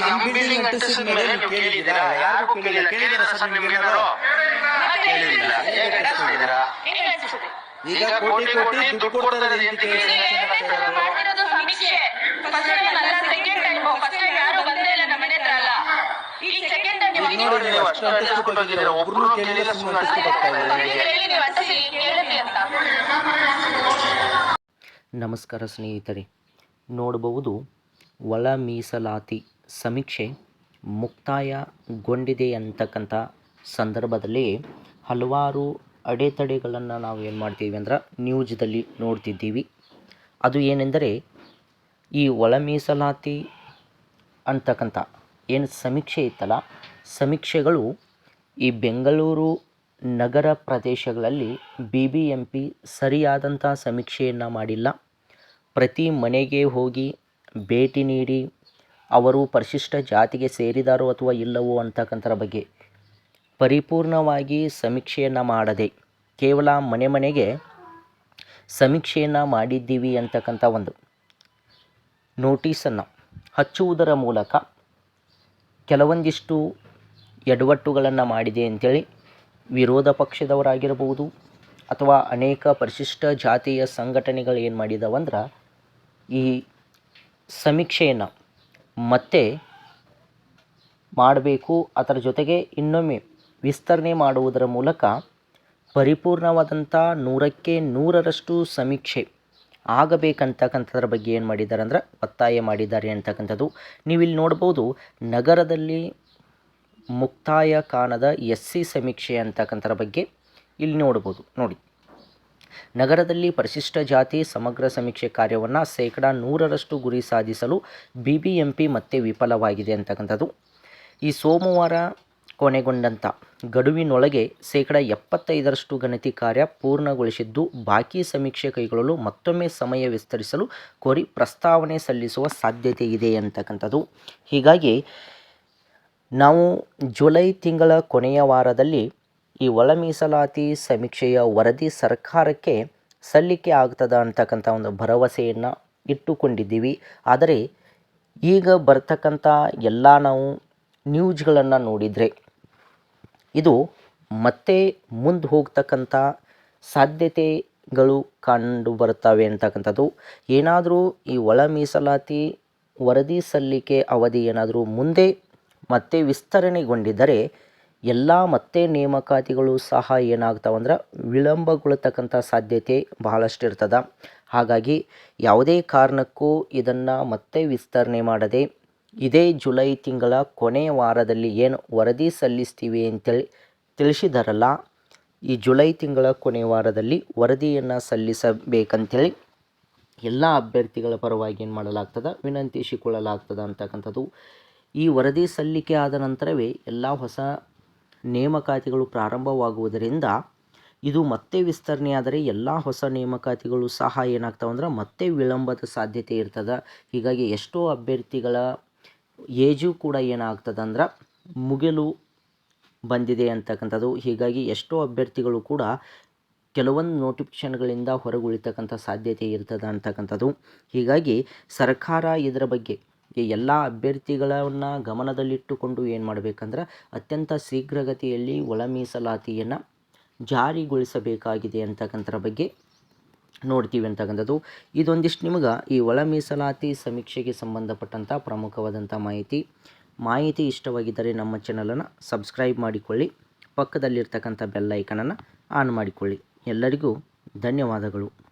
ಈಗ ಬಿಲ್ಡಿಂಗ್ ಅಂಟಿಸಿದ ಮೇಲೆ ನೀವು ಕೇಳಿದ್ದೀರಾ ಯಾರಿಗೂ ಕೇಳಿಲ್ಲ ಕೇಳಿದ್ದೀರಾ ಸರ್ ನಿಮ್ಗೆ ಕೇಳಿಲ್ಲ ಹೇಗೆ ಕಟ್ಟಿಸ್ಕೊಂಡಿದ್ದೀರಾ ಈಗ ಕೋಟಿ ಕೋಟಿ ದುಡ್ಡು ನೋಡಿ ನೀವು ಅಷ್ಟು ಅಂಟಿಸ್ಬಿಟ್ಟು ಹೋಗಿದ್ದೀರಾ ಒಬ್ರು ಕೇಳಿಲ್ಲ ಸುಮ್ಮನೆ ಅಂಟಿಸ್ಬಿಟ್ಟು ಹೋಗ್ತಾ ಇದ್ದಾರೆ ನಮಸ್ಕಾರ ಸ್ನೇಹಿತರೆ ನೋಡಬಹುದು ಒಳ ಮೀಸಲಾತಿ ಸಮೀಕ್ಷೆ ಮುಕ್ತಾಯಗೊಂಡಿದೆ ಅಂತಕ್ಕಂಥ ಸಂದರ್ಭದಲ್ಲಿ ಹಲವಾರು ಅಡೆತಡೆಗಳನ್ನು ನಾವು ಏನು ಮಾಡ್ತೀವಿ ಅಂದ್ರೆ ನ್ಯೂಜ್ದಲ್ಲಿ ನೋಡ್ತಿದ್ದೀವಿ. ಅದು ಏನೆಂದರೆ ಈ ಒಳ ಮೀಸಲಾತಿ ಅಂತಕ್ಕಂಥ ಏನು ಸಮೀಕ್ಷೆ ಇತ್ತಲ್ಲ, ಸಮೀಕ್ಷೆಗಳು ಈ ಬೆಂಗಳೂರು ನಗರ ಪ್ರದೇಶಗಳಲ್ಲಿ ಬಿ ಬಿ ಎಂ ಪಿ ಸರಿಯಾದಂಥ ಸಮೀಕ್ಷೆಯನ್ನು ಮಾಡಿಲ್ಲ. ಪ್ರತಿ ಮನೆಗೆ ಹೋಗಿ ಭೇಟಿ ನೀಡಿ ಅವರು ಪರಿಶಿಷ್ಟ ಜಾತಿಗೆ ಸೇರಿದಾರೋ ಅಥವಾ ಇಲ್ಲವೋ ಅಂತಕ್ಕಂಥರ ಬಗ್ಗೆ ಪರಿಪೂರ್ಣವಾಗಿ ಸಮೀಕ್ಷೆಯನ್ನು ಮಾಡದೆ ಕೇವಲ ಮನೆ ಮನೆಗೆ ಸಮೀಕ್ಷೆಯನ್ನು ಮಾಡಿದ್ದೀವಿ ಅಂತಕ್ಕಂಥ ಒಂದು ನೋಟಿಸನ್ನು ಹಚ್ಚುವುದರ ಮೂಲಕ ಕೆಲವೊಂದಿಷ್ಟು ಎಡವಟ್ಟುಗಳನ್ನು ಮಾಡಿದೆ ಅಂತೇಳಿ ವಿರೋಧ ಪಕ್ಷದವರಾಗಿರಬಹುದು ಅಥವಾ ಅನೇಕ ಪರಿಶಿಷ್ಟ ಜಾತಿಯ ಸಂಘಟನೆಗಳು ಏನು ಮಾಡಿದಾವಂದ್ರೆ ಈ ಸಮೀಕ್ಷೆಯನ್ನು ಮತ್ತೆ ಮಾಡಬೇಕು. ಅದರ ಜೊತೆಗೆ ಇನ್ನೊಮ್ಮೆ ವಿಸ್ತರಣೆ ಮಾಡುವುದರ ಮೂಲಕ ಪರಿಪೂರ್ಣವಾದಂಥ ನೂರಕ್ಕೆ ನೂರರಷ್ಟು ಸಮೀಕ್ಷೆ ಆಗಬೇಕಂತಕ್ಕಂಥದ್ರ ಬಗ್ಗೆ ಏನು ಮಾಡಿದ್ದಾರೆ ಅಂದ್ರೆ ಒತ್ತಾಯ ಮಾಡಿದ್ದಾರೆ ಅಂತಕ್ಕಂಥದ್ದು. ನೀವಿಲ್ಲಿ ನೋಡ್ಬೋದು ನಗರದಲ್ಲಿ ಮುಕ್ತಾಯ ಕಾಣದ ಎಸ್ ಸಿ ಸಮೀಕ್ಷೆ ಅಂತಕ್ಕಂಥರ ಬಗ್ಗೆ ಇಲ್ಲಿ ನೋಡ್ಬೋದು. ನೋಡಿ. ನಗರದಲ್ಲಿ ಪರಿಶಿಷ್ಟ ಜಾತಿ ಸಮಗ್ರ ಸಮೀಕ್ಷೆ ಕಾರ್ಯವನ್ನು ಶೇಕಡಾ ನೂರರಷ್ಟು ಗುರಿ ಸಾಧಿಸಲು ಬಿ ಬಿ ಎಂ ಪಿ ಮತ್ತೆ ವಿಫಲವಾಗಿದೆ ಅಂತಕ್ಕಂಥದ್ದು. ಈ ಸೋಮವಾರ ಕೊನೆಗೊಂಡಂಥ ಗಡುವಿನೊಳಗೆ ಶೇಕಡ ಎಪ್ಪತ್ತೈದರಷ್ಟು ಗಣತಿ ಕಾರ್ಯ ಪೂರ್ಣಗೊಳಿಸಿದ್ದು, ಬಾಕಿ ಸಮೀಕ್ಷೆ ಕೈಗೊಳ್ಳಲು ಮತ್ತೊಮ್ಮೆ ಸಮಯ ವಿಸ್ತರಿಸಲು ಕೋರಿ ಪ್ರಸ್ತಾವನೆ ಸಲ್ಲಿಸುವ ಸಾಧ್ಯತೆ ಇದೆ ಅಂತಕ್ಕಂಥದ್ದು. ಹೀಗಾಗಿ ನಾವು ಜುಲೈ ತಿಂಗಳ ಕೊನೆಯ ವಾರದಲ್ಲಿ ಈ ಒಳ ಮೀಸಲಾತಿ ಸಮೀಕ್ಷೆಯ ವರದಿ ಸರ್ಕಾರಕ್ಕೆ ಸಲ್ಲಿಕೆ ಆಗ್ತದ ಅಂತಕ್ಕಂಥ ಒಂದು ಭರವಸೆಯನ್ನು ಇಟ್ಟುಕೊಂಡಿದ್ದೀವಿ. ಆದರೆ ಈಗ ಬರ್ತಕ್ಕಂಥ ಎಲ್ಲ ನಾವು ನ್ಯೂಸ್ಗಳನ್ನು ನೋಡಿದರೆ ಇದು ಮತ್ತೆ ಮುಂದೆ ಹೋಗ್ತಕ್ಕಂಥ ಸಾಧ್ಯತೆಗಳು ಕಂಡು ಬರ್ತವೆ ಅಂತಕ್ಕಂಥದ್ದು. ಏನಾದರೂ ಈ ಒಳ ಮೀಸಲಾತಿ ವರದಿ ಸಲ್ಲಿಕೆ ಅವಧಿ ಏನಾದರೂ ಮುಂದೆ ಮತ್ತೆ ವಿಸ್ತರಣೆಗೊಂಡಿದ್ದರೆ ಎಲ್ಲ ಮತ್ತೆ ನೇಮಕಾತಿಗಳು ಸಹ ಏನಾಗ್ತಾವಂದ್ರೆ ವಿಳಂಬಗೊಳ್ತಕ್ಕಂಥ ಸಾಧ್ಯತೆ ಬಹಳಷ್ಟು ಇರ್ತದೆ ಹಾಗಾಗಿ ಯಾವುದೇ ಕಾರಣಕ್ಕೂ ಇದನ್ನು ಮತ್ತೆ ವಿಸ್ತರಣೆ ಮಾಡದೆ ಇದೇ ಜುಲೈ ತಿಂಗಳ ಕೊನೆಯ ವಾರದಲ್ಲಿ ಏನು ವರದಿ ಸಲ್ಲಿಸ್ತೀವಿ ಅಂತೇಳಿ ತಿಳಿಸಿದಾರಲ್ಲ, ಈ ಜುಲೈ ತಿಂಗಳ ಕೊನೆಯ ವಾರದಲ್ಲಿ ವರದಿಯನ್ನು ಸಲ್ಲಿಸಬೇಕಂತೇಳಿ ಎಲ್ಲ ಅಭ್ಯರ್ಥಿಗಳ ಪರವಾಗಿ ಏನು ಮಾಡಲಾಗ್ತದೆ, ವಿನಂತಿಸಿಕೊಳ್ಳಲಾಗ್ತದೆ ಅಂತಕ್ಕಂಥದ್ದು. ಈ ವರದಿ ಸಲ್ಲಿಕೆ ಆದ ನಂತರವೇ ಎಲ್ಲ ಹೊಸ ನೇಮಕಾತಿಗಳು ಪ್ರಾರಂಭವಾಗುವುದರಿಂದ ಇದು ಮತ್ತೆ ವಿಸ್ತರಣೆಯಾದರೆ ಎಲ್ಲ ಹೊಸ ನೇಮಕಾತಿಗಳು ಸಹ ಏನಾಗ್ತಾವೆ ಅಂದ್ರೆ ಮತ್ತೆ ವಿಳಂಬದ ಸಾಧ್ಯತೆ ಇರ್ತದೆ. ಹೀಗಾಗಿ ಎಷ್ಟೋ ಅಭ್ಯರ್ಥಿಗಳ ಏಜು ಕೂಡ ಏನಾಗ್ತದೆ ಅಂದ್ರೆ ಮುಗಿಲು ಬಂದಿದೆ ಅಂತಕ್ಕಂಥದ್ದು. ಹೀಗಾಗಿ ಎಷ್ಟೋ ಅಭ್ಯರ್ಥಿಗಳು ಕೂಡ ಕೆಲವೊಂದು ನೋಟಿಫಿಕೇಷನ್ಗಳಿಂದ ಹೊರಗುಳಿತಕ್ಕಂಥ ಸಾಧ್ಯತೆ ಇರ್ತದೆ ಅಂತಕ್ಕಂಥದ್ದು. ಹೀಗಾಗಿ ಸರ್ಕಾರ ಇದರ ಬಗ್ಗೆ ಈ ಎಲ್ಲ ಅಭ್ಯರ್ಥಿಗಳನ್ನು ಗಮನದಲ್ಲಿಟ್ಟುಕೊಂಡು ಏನು ಮಾಡಬೇಕಂದ್ರೆ ಅತ್ಯಂತ ಶೀಘ್ರಗತಿಯಲ್ಲಿ ಒಳ ಮೀಸಲಾತಿಯನ್ನು ಜಾರಿಗೊಳಿಸಬೇಕಾಗಿದೆ ಅಂತಕ್ಕಂಥರ ಬಗ್ಗೆ ನೋಡ್ತೀವಿ ಅಂತಕ್ಕಂಥದ್ದು. ಇದೊಂದಿಷ್ಟು ನಿಮಗೆ ಈ ಒಳ ಮೀಸಲಾತಿ ಸಮೀಕ್ಷೆಗೆ ಸಂಬಂಧಪಟ್ಟಂಥ ಪ್ರಮುಖವಾದಂಥ ಮಾಹಿತಿ. ಮಾಹಿತಿ ಇಷ್ಟವಾಗಿದ್ದರೆ ನಮ್ಮ ಚಾನಲನ್ನು ಸಬ್ಸ್ಕ್ರೈಬ್ ಮಾಡಿಕೊಳ್ಳಿ. ಪಕ್ಕದಲ್ಲಿರ್ತಕ್ಕಂಥ ಬೆಲ್ಲೈಕನನ್ನು ಆನ್ ಮಾಡಿಕೊಳ್ಳಿ. ಎಲ್ಲರಿಗೂ ಧನ್ಯವಾದಗಳು.